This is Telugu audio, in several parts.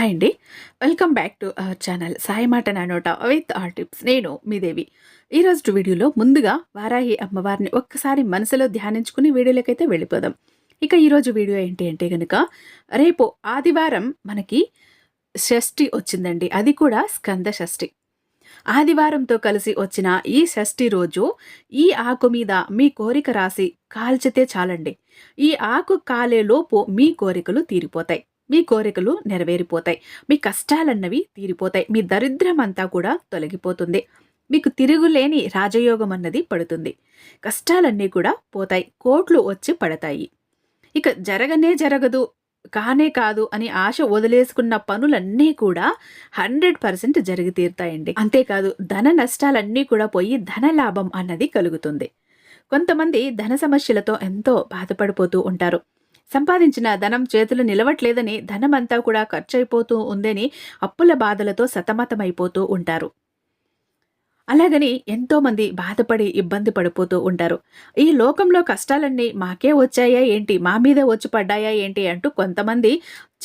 హాయ్ అండి. Welcome back to our channel Sai మాట నానోట విత్ ఆర్ టిప్స్ నేను మీ దేవి. ఈరోజు వీడియోలో ముందుగా వారాహి అమ్మవారిని ఒక్కసారి మనసులో ధ్యానించుకుని వీడియోలకైతే వెళ్ళిపోదాం. ఇక ఈరోజు వీడియో ఏంటి అంటే కనుక రేపు ఆదివారం మనకి షష్ఠి వచ్చిందండి. అది కూడా స్కంద షష్ఠి. ఆదివారంతో కలిసి వచ్చిన ఈ షష్ఠి రోజు ఈ ఆకు మీద మీ కోరిక రాసి కాల్చితే చాలండి. ఈ ఆకు కాలేలోపు మీ కోరికలు తీరిపోతాయి. మీ కోరికలు నెరవేరిపోతాయి. మీ కష్టాలన్నవి తీరిపోతాయి. మీ దరిద్రం అంతా కూడా తొలగిపోతుంది. మీకు తిరుగులేని రాజయోగం అన్నది పడుతుంది. కష్టాలన్నీ కూడా పోతాయి. కోట్లు వచ్చి పడతాయి. ఇక జరగనే జరగదు కానే కాదు అని ఆశ వదిలేసుకున్న పనులన్నీ కూడా హండ్రెడ్ పర్సెంట్ జరిగి తీరుతాయండి. అంతేకాదు ధన నష్టాలన్నీ కూడా పోయి ధన లాభం అన్నది కలుగుతుంది. కొంతమంది ధన సమస్యలతో ఎంతో బాధపడిపోతూ ఉంటారు. సంపాదించిన ధనం చేతులు నిలవట్లేదని ధనమంతా కూడా ఖర్చయిపోతూ ఉందని అప్పుల బాధలతో సతమతమైపోతూ ఉంటారు. అలాగని ఎంతోమంది బాధపడి ఇబ్బంది పడిపోతూ ఉంటారు. ఈ లోకంలో కష్టాలన్నీ మాకే వచ్చాయా ఏంటి? మా మీదే వచ్చి పడ్డాయా ఏంటి? అంటూ కొంతమంది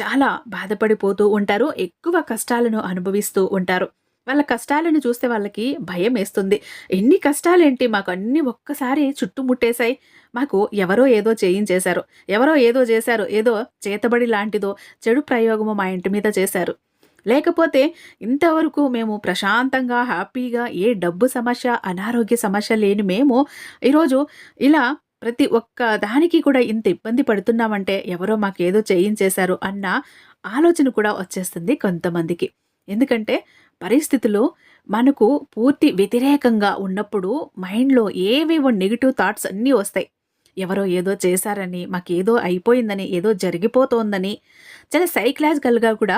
చాలా బాధపడిపోతూ ఉంటారు. ఎక్కువ కష్టాలను అనుభవిస్తూ ఉంటారు. వాళ్ళ కష్టాలను చూస్తే వాళ్ళకి భయం వేస్తుంది. ఎన్ని కష్టాలేంటి? మాకు అన్ని ఒక్కసారి చుట్టుముట్టేశాయి మాకు ఎవరో ఏదో చేయించేశారు. ఎవరో ఏదో చేశారు. ఏదో చేతబడి లాంటిదో చెడు ప్రయోగము మా ఇంటి మీద చేశారు. లేకపోతే ఇంతవరకు మేము ప్రశాంతంగా హ్యాపీగా ఏ డబ్బు సమస్య అనారోగ్య సమస్య లేని మేము ఈరోజు ఇలా ప్రతి ఒక్క దానికి కూడా ఇంత ఇబ్బంది పడుతున్నామంటే ఎవరో మాకేదో చేయించేశారు అన్న ఆలోచన కూడా వచ్చేస్తుంది కొంతమందికి. ఎందుకంటే పరిస్థితులు మనకు పూర్తి వ్యతిరేకంగా ఉన్నప్పుడు మైండ్లో ఏవేవో నెగిటివ్ థాట్స్ అన్నీ వస్తాయి. ఎవరో ఏదో చేశారని మాకేదో అయిపోయిందని ఏదో జరిగిపోతోందని చాలా సైకలాజికల్గా కూడా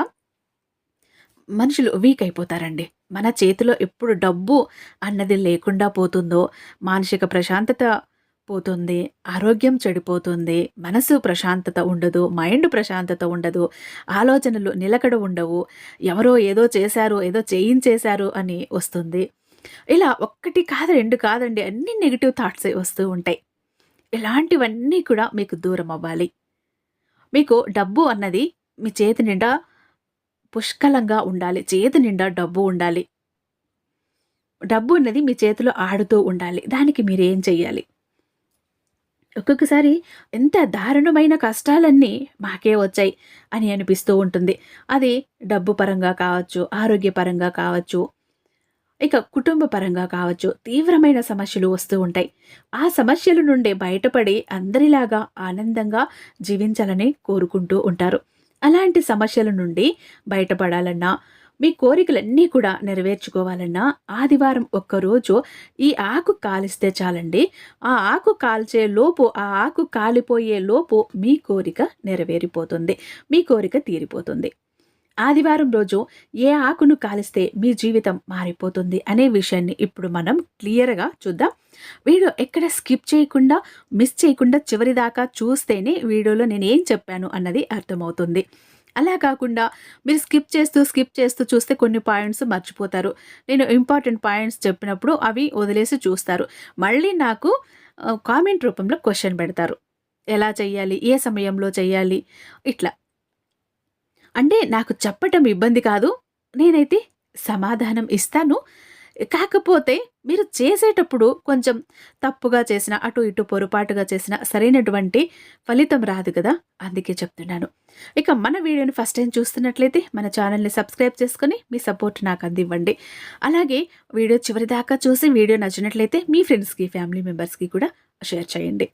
మనుషులు వీక్ అయిపోతారండి. మన చేతిలో ఎప్పుడు డబ్బు అన్నది లేకుండా పోతుందో మానసిక ప్రశాంతత పోతుంది ఆరోగ్యం చెడిపోతుంది మనసు ప్రశాంతత ఉండదు మైండ్ ప్రశాంతత ఉండదు ఆలోచనలు నిలకడ ఉండవు ఎవరో ఏదో చేశారు ఏదో చేయించేశారు అని వస్తుంది. ఇలా ఒక్కటి కాదు రెండు కాదండి అన్ని నెగిటివ్ థాట్సే వస్తూ ఉంటాయి. ఇలాంటివన్నీ కూడా మీకు దూరం అవ్వాలి. మీకు డబ్బు అన్నది మీ చేతి నిండా పుష్కలంగా ఉండాలి చేతి నిండా డబ్బు ఉండాలి. డబ్బు అన్నది మీ చేతిలో ఆడుతూ ఉండాలి దానికి మీరేం చెయ్యాలి? ఒక్కొక్కసారి ఎంత దారుణమైన కష్టాలన్నీ మాకే వచ్చాయి అని అనిపిస్తూ ఉంటుంది. అది డబ్బు పరంగా కావచ్చు ఆరోగ్యపరంగా కావచ్చు ఇక కుటుంబ పరంగా కావచ్చు తీవ్రమైన సమస్యలు వస్తూ ఉంటాయి. ఆ సమస్యల నుండి బయటపడి అందరిలాగా ఆనందంగా జీవించాలని కోరుకుంటూ ఉంటారు. అలాంటి సమస్యల నుండి బయటపడాలన్నా మీ కోరికలన్నీ కూడా నెరవేర్చుకోవాలన్నా ఆదివారం ఒక్కరోజు ఈ ఆకు కాలిస్తే చాలండి. ఆ ఆకు కాల్చే లోపు ఆ ఆకు కాలిపోయే లోపు మీ కోరిక నెరవేరిపోతుంది. మీ కోరిక తీరిపోతుంది. ఆదివారం రోజు ఏ ఆకును కాలిస్తే మీ జీవితం మారిపోతుంది అనే విషయాన్ని ఇప్పుడు మనం క్లియర్గా చూద్దాం. వీడియో ఎక్కడ స్కిప్ చేయకుండా మిస్ చేయకుండా చివరి దాకా చూస్తేనే వీడియోలో నేను ఏం చెప్పాను అన్నది అర్థమవుతుంది. అలా కాకుండా మీరు స్కిప్ చేస్తూ స్కిప్ చేస్తూ చూస్తే కొన్ని పాయింట్స్ మర్చిపోతారు. నేను ఇంపార్టెంట్ పాయింట్స్ చెప్పినప్పుడు అవి వదిలేసి చూస్తారు. మళ్ళీ నాకు కామెంట్ రూపంలో క్వశ్చన్ పెడతారు. ఎలా చేయాలి ఏ సమయంలో చేయాలి ఇట్లా. అంటే నాకు చెప్పటం ఇబ్బంది కాదు. నేనైతే సమాధానం ఇస్తాను. కాకపోతే మీరు చేసేటప్పుడు కొంచెం తప్పుగా చేసిన అటు ఇటు పొరపాటుగా చేసిన సరైనటువంటి ఫలితం రాదు కదా? అందుకే చెప్తున్నాను. ఇక మన వీడియోని ఫస్ట్ టైం చూస్తున్నట్లయితే మన ఛానల్ని సబ్స్క్రైబ్ చేసుకొని మీ సపోర్ట్ నాకు అందివ్వండి. అలాగే వీడియో చివరి దాకా చూసి వీడియో నచ్చినట్లయితే మీ ఫ్రెండ్స్కి ఫ్యామిలీ మెంబర్స్కి కూడా షేర్ చేయండి.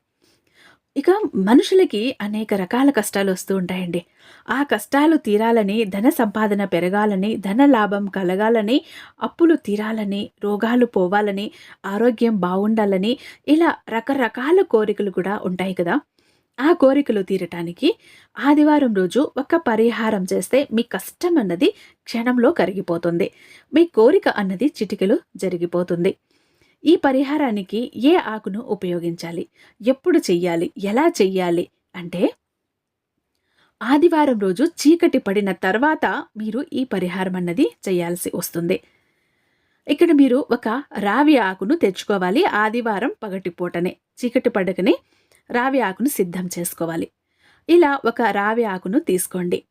ఇక మనుషులకి అనేక రకాల కష్టాలు వస్తూ ఉంటాయండి. ఆ కష్టాలు తీరాలని ధన సంపాదన పెరగాలని ధన లాభం కలగాలని అప్పులు తీరాలని రోగాలు పోవాలని ఆరోగ్యం బాగుండాలని ఇలా రకరకాల కోరికలు కూడా ఉంటాయి కదా. ఆ కోరికలు తీరటానికి ఆదివారం రోజు ఒక పరిహారం చేస్తే మీ కష్టం అన్నది క్షణంలో కరిగిపోతుంది. మీ కోరిక అన్నది చిటికలు జరిగిపోతుంది. ఈ పరిహారానికి ఏ ఆకును ఉపయోగించాలి? ఎప్పుడు చెయ్యాలి? ఎలా చెయ్యాలి? అంటే ఆదివారం రోజు చీకటి పడిన తర్వాత మీరు ఈ పరిహారం అన్నది చేయాల్సి వస్తుంది. ఇక్కడ మీరు ఒక రావి ఆకును తెచ్చుకోవాలి. ఆదివారం పగటిపూటనే చీకటి పడకనే రావి ఆకును సిద్ధం చేసుకోవాలి. ఇలా ఒక రావి ఆకును తీసుకోండి.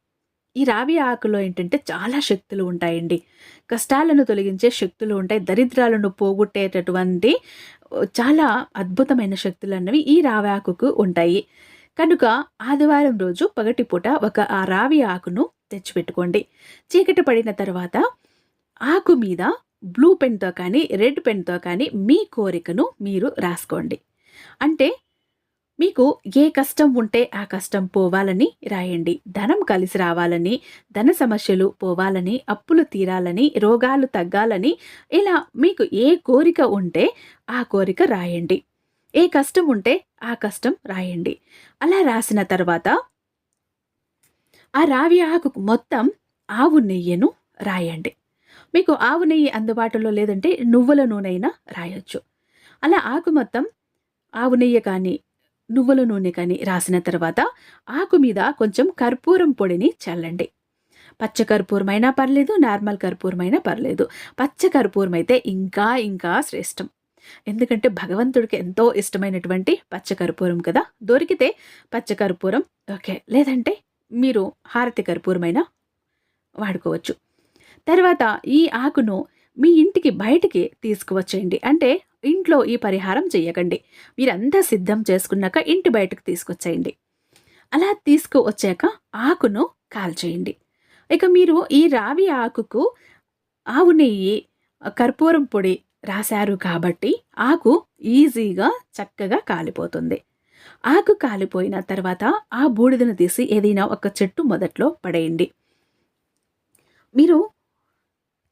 ఈ రావి ఆకులో ఏంటంటే చాలా శక్తులు ఉంటాయండి. కష్టాలను తొలగించే శక్తులు ఉంటాయి. దరిద్రాలను పోగొట్టేటటువంటి చాలా అద్భుతమైన శక్తులు అన్నవి ఈ రావి ఆకుకు ఉంటాయి. కనుక ఆదివారం రోజు పగటిపూట ఒక ఆ రావి ఆకును తెచ్చిపెట్టుకోండి. చీకటి పడిన తర్వాత ఆకు మీద బ్లూ పెన్తో కానీ రెడ్ పెన్తో కానీ మీ కోరికను మీరు రాసుకోండి. అంటే మీకు ఏ కష్టం ఉంటే ఆ కష్టం పోవాలని రాయండి. ధనం కలిసి రావాలని ధన సమస్యలు పోవాలని అప్పులు తీరాలని రోగాలు తగ్గాలని ఇలా మీకు ఏ కోరిక ఉంటే ఆ కోరిక రాయండి. ఏ కష్టం ఉంటే ఆ కష్టం రాయండి. అలా రాసిన తర్వాత ఆ రావి ఆకు మొత్తం ఆవు నెయ్యను రాయండి. మీకు ఆవు నెయ్యి అందుబాటులో లేదంటే నువ్వుల నూనె అయినా రాయొచ్చు. అలా ఆకు మొత్తం ఆవు నెయ్యి కానీ నువ్వుల నూనె కానీ రాసిన తర్వాత ఆకు మీద కొంచెం కర్పూరం పొడిని చల్లండి. పచ్చ కర్పూరమైనా పర్లేదు నార్మల్ కర్పూరమైనా పర్లేదు. పచ్చ కర్పూరం అయితే ఇంకా ఇంకా శ్రేష్టం. ఎందుకంటే భగవంతుడికి ఎంతో ఇష్టమైనటువంటి పచ్చ కర్పూరం కదా. దొరికితే పచ్చ కర్పూరం ఓకే. లేదంటే మీరు హారతి కర్పూరమైనా వాడుకోవచ్చు. తర్వాత ఈ ఆకును మీ ఇంటికి బయటికి తీసుకువచ్చేయండి. అంటే ఇంట్లో ఈ పరిహారం చేయకండి మీరంతా సిద్ధం చేసుకున్నాక ఇంటి బయటకు తీసుకొచ్చేయండి. అలా తీసుకువచ్చాక ఆకును కాల్చేయండి. ఇక మీరు ఈ రావి ఆకుకు ఆవు నెయ్యి కర్పూరం పొడి రాశారు కాబట్టి ఆకు ఈజీగా చక్కగా కాలిపోతుంది. ఆకు కాలిపోయిన తర్వాత ఆ బూడిదను తీసి ఏదైనా ఒక చెట్టు మొదట్లో పడేయండి. మీరు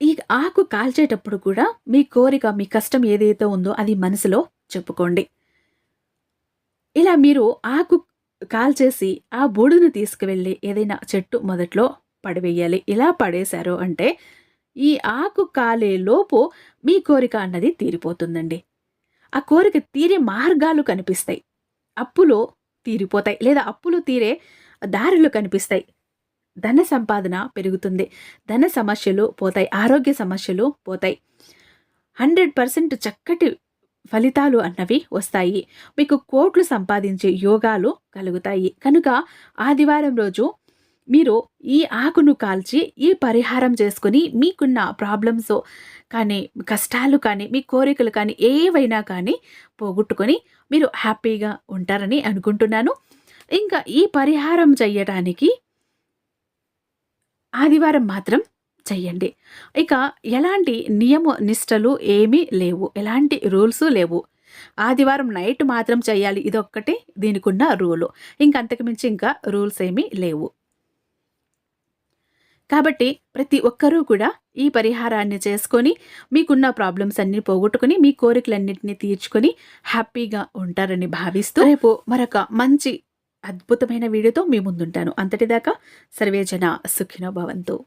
ఈ ఆకు కాల్చేటప్పుడు కూడా మీ కోరిక మీ కష్టం ఏదైతే ఉందో అది మనసులో చెప్పుకోండి. ఇలా మీరు ఆకు కాల్చేసి ఆ బూడును తీసుకువెళ్ళి ఏదైనా చెట్టు మొదట్లో పడివేయాలి. ఇలా పడేశారు అంటే ఈ ఆకు కాలే లోపు మీ కోరిక అన్నది తీరిపోతుందండి. ఆ కోరిక తీరే మార్గాలు కనిపిస్తాయి. అప్పులు తీరిపోతాయి. లేదా అప్పులు తీరే దారులు కనిపిస్తాయి. ధన సంపాదన పెరుగుతుంది. ధన సమస్యలు పోతాయి. ఆరోగ్య సమస్యలు పోతాయి. హండ్రెడ్ పర్సెంట్ చక్కటి ఫలితాలు అన్నవి వస్తాయి. మీకు కోట్లు సంపాదించే యోగాలు కలుగుతాయి. కనుక ఆదివారం రోజు మీరు ఈ ఆకును కాల్చి ఈ పరిహారం చేసుకుని మీకున్న ప్రాబ్లమ్స్ కానీ కష్టాలు కానీ మీ కోరికలు కానీ ఏవైనా కానీ పోగొట్టుకొని మీరు హ్యాపీగా ఉంటారని అనుకుంటున్నాను. ఇంకా ఈ పరిహారం చేయడానికి ఆదివారం మాత్రం చెయ్యండి. ఇక ఎలాంటి నియమ నిష్టలు ఏమీ లేవు. ఎలాంటి రూల్స్ లేవు. ఆదివారం నైట్ మాత్రం చేయాలి ఇదొక్కటి దీనికున్న రూలు. ఇంకంతకుమించి ఇంకా రూల్స్ ఏమీ లేవు. కాబట్టి ప్రతి ఒక్కరూ కూడా ఈ పరిహారాన్ని చేసుకొని మీకున్న ప్రాబ్లమ్స్ అన్ని పోగొట్టుకుని మీ కోరికలన్నింటినీ తీర్చుకొని హ్యాపీగా ఉంటారని భావిస్తూ రేపు మరొక మంచి అద్భుతమైన వీడియోతో మీ ముందుంటాను. అంతటిదాకా సర్వేజన సుఖినో భవంతు.